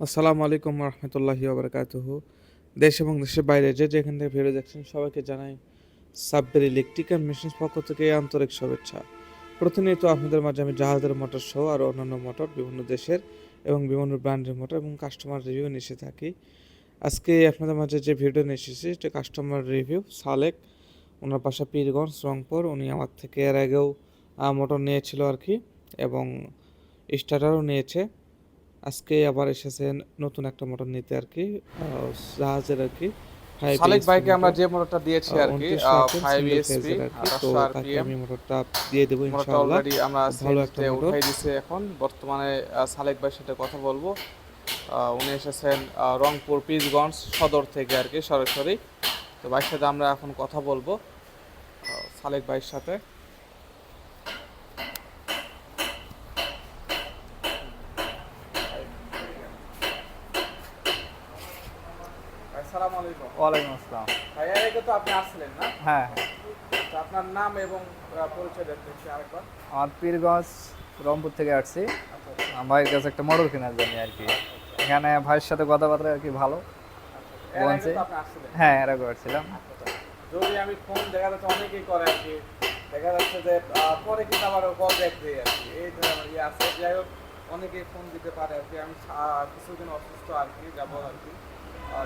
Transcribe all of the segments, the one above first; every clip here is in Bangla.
আসসালামু আলাইকুম রহমতুল্লাহি ওবরাকাতুহ। দেশ এবং দেশের বাইরে যে যেখান থেকে ভিডিও দেখছেন সবাইকে জানাই সাব্বের ইলেকট্রিক্যাল মেশিনস পক্ষ থেকে আন্তরিক শুভেচ্ছা। প্রতিনিয়ত আপনাদের মাঝে আমি জাহাজের মোটর সহ আর অন্যান্য মোটর বিভিন্ন দেশের এবং বিভিন্ন ব্র্যান্ডের মোটর এবং কাস্টমার রিভিউ নিয়ে থাকি। আজকে আপনাদের মাঝে যে ভিডিও নিয়ে এসেছি সেটা কাস্টমার রিভিউ, সালেক, ওনার বাসা পীরগঞ্জ, রংপুর। উনি আমার থেকে এর আগেও মোটর নিয়েছিল আর কি এবং স্টার্টারও নিয়েছে। আজকে আবার এসেছেন নতুন একটা মোটর নিতে আর কি জাহাজের আর কি সালেক ভাইকে আমরা যে মোটরটা দিয়েছি আর কি 29 রাখেন, এসপি। তো তাকে আমি মোটরটা দিয়ে দেবো ইনশাআল্লাহ। অলরেডি আমরা ভালো একটা। উঠাই দিছি এখন। বর্তমানে সালেক ভাইয়ের সাথে কথা বলব। আহ, উনি এসেছেন আহ, রংপুর পিসগঞ্জ সদর থেকে আর কি সরাসরি। তো ভাইয়ের সাথে আমরা এখন কথা বলব সালেক ভাইয়ের সাথে আসসালামু আলাইকুম। ওয়ালাইকুম আসসালাম। ভাই আগে তো আপনি আসছিলেন না? হ্যাঁ আপনার নাম এবং পরিচয় দেখতেছি আরেকবার। আমার পীরগঞ্জ রংপুর থেকে আসছি। ভাইয়ের কাছে একটা মোটর কেনার জন্য আর কি। এখানে ভাইয়ের সাথে কথাবার্তা আর কি ভালো। এর আগে বলছে। তো আপনি আসছিলেন। হ্যাঁ যদি আমি ফোন দেখা যাচ্ছে অনেকেই করে আর কি। দেখা যাচ্ছে যে পরে কিন্তু আবার কল ব্যাক দেয় আর কি। এই ধরনের ইয়ে আছে। যাই হোক অনেকেই ফোন দিতে পারে আর কি। আমি কিছুদিন অসুস্থ আর কি যাব আর কি।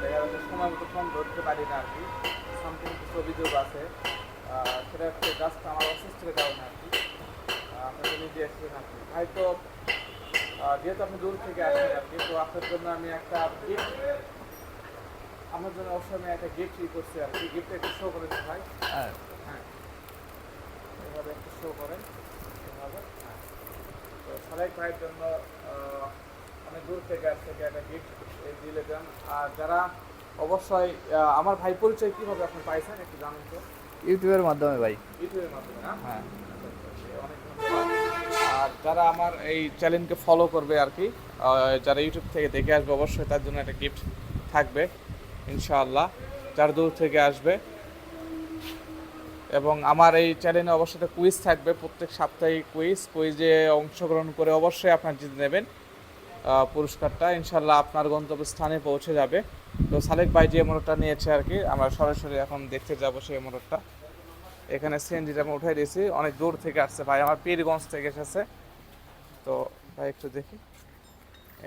দেখা যাচ্ছে সময় মতো ফোন ধরতে পারি না আর কি। সামথিং কিছু অভিযোগ আছে। সেটা হচ্ছে জাস্ট আমার অসুস্থের কারণে আর কি। আপনাকে নিজে এসেছেন আর কি ভাই তো যেহেতু আপনি দূর থেকে আসেন আর কি তো আপনার জন্য আমি একটা গিফট আমার জন্য অবশ্যই আমি একটা গিফট ই করছি আর কি। গিফট একটু শো করে ভাই। হ্যাঁ। হ্যাঁ। এভাবে একটু শো করেন। এভাবে হ্যাঁ। তো সালেক ভাইয়ের জন্য দূর থেকে থেকে একটা গিফট দিলে দেন। আর যারা অবশ্যই আমার ভাই পরিচয় কীভাবে আপনি পাইছেন একটু জানুন তো? ইউটিউবের মাধ্যমে ভাই। ইউটিউবের মাধ্যমে হ্যাঁ? ধন্যবাদ। আর যারা আমার এই চ্যানেলকে ফলো করবে আর কি যারা ইউটিউব থেকে দেখে আসবে অবশ্যই তার জন্য একটা গিফট থাকবে ইনশাআল্লাহ। যারা দূর থেকে আসবে এবং আমার এই চ্যানেলে অবশ্যই একটা কুইজ থাকবে। প্রত্যেক সাপ্তাহিক কুইজ কুইজে অংশগ্রহণ করে অবশ্যই আপনার জিতে নেবেন। পুরস্কারটা ইনশাল্লাহ আপনার গন্তব্যস্থানে পৌঁছে যাবে। তো সালেক ভাই যে মোটরটা নিয়েছে আর কি, আমরা সরাসরি এখন দেখতে যাব সেই মোটরটা এখানে সিএনজিটা আমি উঠাই দিয়েছি, অনেক দূর থেকে আসছে ভাই, আমার পীরগঞ্জ থেকে এসেছে। তো ভাই একটু দেখি।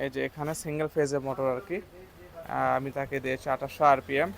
এই যে এখানে সিঙ্গেল ফেজের মোটর আর কি আমি তাকে দিয়েছি আঠাশশো আরপিএম